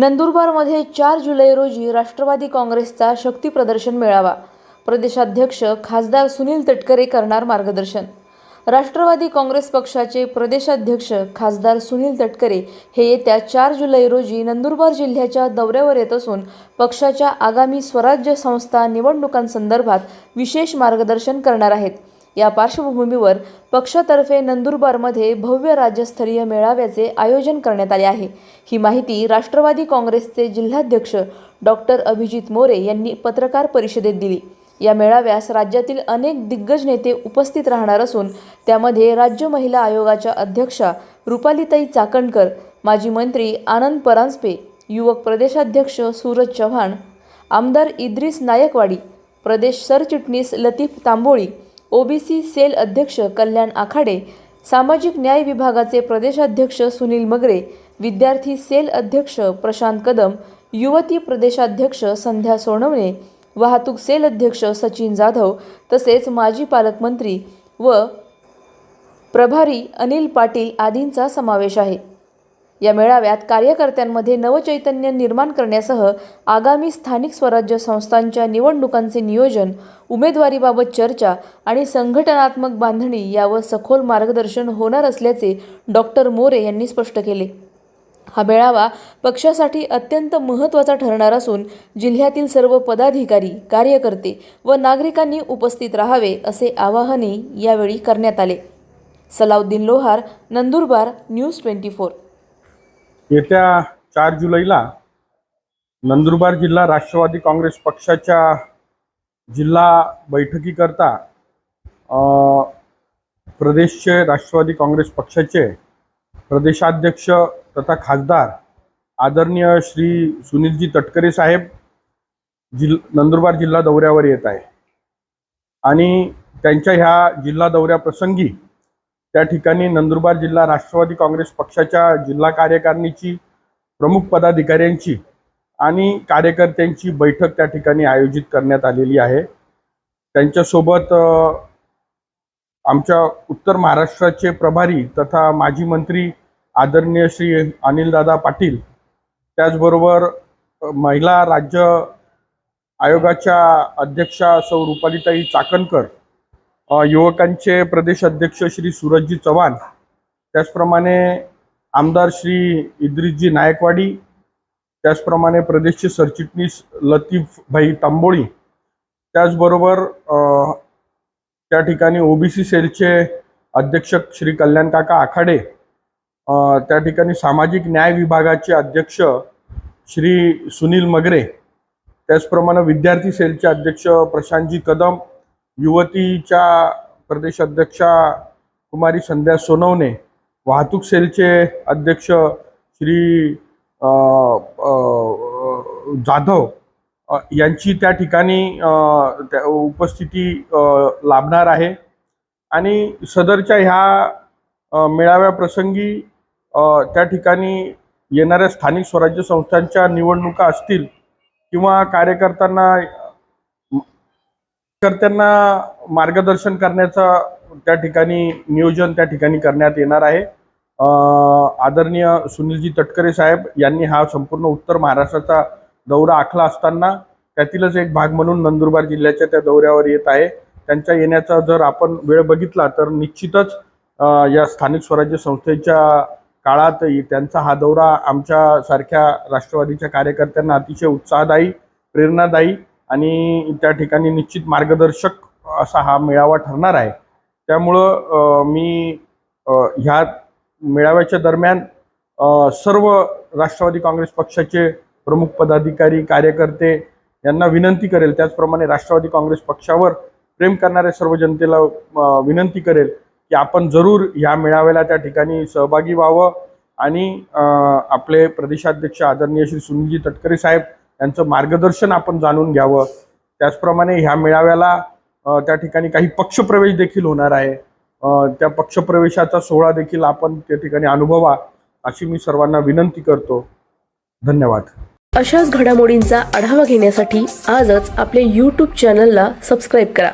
नंदुरबारमध्ये चार जुलै रोजी राष्ट्रवादी काँग्रेसचा शक्ती प्रदर्शन मेळावा. प्रदेशाध्यक्ष खासदार सुनील तटकरे करणार मार्गदर्शन. राष्ट्रवादी काँग्रेस पक्षाचे प्रदेशाध्यक्ष खासदार सुनील तटकरे हे येत्या चार जुलै रोजी नंदुरबार जिल्ह्याच्या दौऱ्यावर येत असून पक्षाच्या आगामी स्वराज्य संस्था निवडणुकांसंदर्भात विशेष मार्गदर्शन करणार आहेत. या पार्श्वभूमीवर पक्षातर्फे नंदुरबारमध्ये भव्य राज्यस्तरीय मेळाव्याचे आयोजन करण्यात आले आहे. ही माहिती राष्ट्रवादी काँग्रेसचे जिल्हाध्यक्ष डॉक्टर अभिजित मोरे यांनी पत्रकार परिषदेत दिली. या मेळाव्यास राज्यातील अनेक दिग्गज नेते उपस्थित राहणार असून त्यामध्ये राज्य महिला आयोगाच्या अध्यक्षा रुपालीताई चाकणकर माजी मंत्री आनंद परांजपे युवक प्रदेशाध्यक्ष सूरज चव्हाण आमदार इद्रिस नायकवाडी प्रदेश सरचिटणीस लतीफ तांबोळी ओबीसी सेल अध्यक्ष कल्याण आखाडे सामाजिक न्याय विभागाचे प्रदेशाध्यक्ष सुनील मगरे विद्यार्थी सेल अध्यक्ष प्रशांत कदम युवती प्रदेशाध्यक्ष संध्या सोनवणे वाहतूक सेल अध्यक्ष सचिन जाधव तसेच माजी पालकमंत्री व प्रभारी अनिल पाटील आदींचा समावेश आहे. या मेळाव्यात कार्यकर्त्यांमध्ये नवचैतन्य निर्माण करण्यासह आगामी स्थानिक स्वराज्य संस्थांच्या निवडणुकांचे नियोजन उमेदवारीबाबत चर्चा आणि संघटनात्मक बांधणी यावर सखोल मार्गदर्शन होणार असल्याचे डॉक्टर मोरे यांनी स्पष्ट केले. हा मेळावा पक्षासाठी अत्यंत महत्त्वाचा ठरणार असून जिल्ह्यातील सर्व पदाधिकारी कार्यकर्ते व नागरिकांनी उपस्थित राहावे असे आवाहनही यावेळी करण्यात आले. Salauddin Lohar Nandurbar news twenty four. येत्या चार जुलैला नंदुरबार जिल्हा राष्ट्रवादी काँग्रेस पक्षाच्या जिल्हा बैठकीकरता प्रदेशचे राष्ट्रवादी काँग्रेस पक्षाचे प्रदेशाध्यक्ष तथा खासदार आदरणीय श्री सुनीलजी तटकरे साहेब जिल नंदुरबार जिल्हा दौऱ्यावर येत आहे. आणि त्यांच्या ह्या जिल्हा दौऱ्याप्रसंगी त्या ठिकाणी नंदुरबार जिल्हा राष्ट्रवादी काँग्रेस पक्षाच्या जिल्हा कार्यकारिणीची प्रमुख पदाधिकाऱ्यांची आणि कार्यकर्त्यांची बैठक त्या ठिकाणी आयोजित करण्यात आलेली आहे. त्यांच्यासोबत आमच्या उत्तर महाराष्ट्राचे प्रभारी तथा माजी मंत्री आदरणीय श्री अनिलदादा पाटील त्याचबरोबर महिला राज्य आयोगाच्या अध्यक्षा सौ रुपालीताई चाकणकर युवकांचे प्रदेश अध्यक्ष श्री सूरजजी चव्हाण त्याचप्रमाणे आमदार श्री इद्रिसजी नायकवाडी त्याचप्रमाणे प्रदेशचे सरचिटणीस लतीफभाई तांबोळी त्याचबरोबर त्या ठिकाणी ओबीसी सेलचे अध्यक्ष श्री कल्याण काका आखाडे त्या ठिकाणी सामाजिक न्याय विभागाचे अध्यक्ष श्री सुनील मगरे त्याचप्रमाणे विद्यार्थी सेलचे अध्यक्ष प्रशांतजी कदम युवतीच्या प्रदेशाध्यक्षा कुमारी संध्या सोनवणे वाहतूक सेलचे अध्यक्ष श्री जाधव यांची त्या ठिकाणी त्या- उपस्थिती लाभणार आहे. आणि सदरच्या ह्या मेळाव्याप्रसंगी त्या ठिकाणी येणाऱ्या स्थानिक स्वराज्य संस्थांच्या निवडणुका असतील किंवा कार्यकर्त्यांना कार्यकर्त्यांना मार्गदर्शन करण्याचा त्या ठिकाणी नियोजन त्या ठिकाणी करण्यात येणार आहे. आदरणीय सुनीलजी तटकरे साहेब यांनी हा संपूर्ण उत्तर महाराष्ट्राचा दौरा आखला असताना त्यातीलच एक भाग म्हणून नंदुरबार जिल्ह्याच्या त्या दौऱ्यावर येत आहे. त्यांच्या येण्याचा जर आपण वेळ बघितला तर निश्चितच या स्थानिक स्वराज्य संस्थेच्या काळात त्यांचा हा दौरा आमच्यासारख्या राष्ट्रवादीच्या कार्यकर्त्यांना अतिशय उत्साहदायी प्रेरणादायी आणि त्या ठिकाणी निश्चित मार्गदर्शक असा हा मेळावा ठरणार आहे. त्यामुळं मी ह्या मेळाव्याच्या दरम्यान सर्व राष्ट्रवादी काँग्रेस पक्षाचे प्रमुख पदाधिकारी कार्यकर्ते यांना विनंती करेल. त्याचप्रमाणे राष्ट्रवादी काँग्रेस पक्षावर प्रेम करणाऱ्या सर्व जनतेला विनंती करेल की आपण जरूर ह्या मेळाव्याला त्या ठिकाणी सहभागी व्हावं. आणि आपले प्रदेशाध्यक्ष आदरणीय श्री सुनीलजी तटकरे साहेब त्यांचं मार्गदर्शन आपण जाणून घ्यावं. त्याचप्रमाणे ह्या मेळाव्याला त्या ठिकाणी काही पक्षप्रवेश देखील होणार आहे. त्या पक्षप्रवेशाचा सोहळा देखील आपण त्या ठिकाणी अनुभवा अशी मी सर्वांना विनंती करतो. धन्यवाद. अशाच घडामोडींचा आढावा घेण्यासाठी आजच आपले यूट्यूब चॅनलला सबस्क्राईब करा.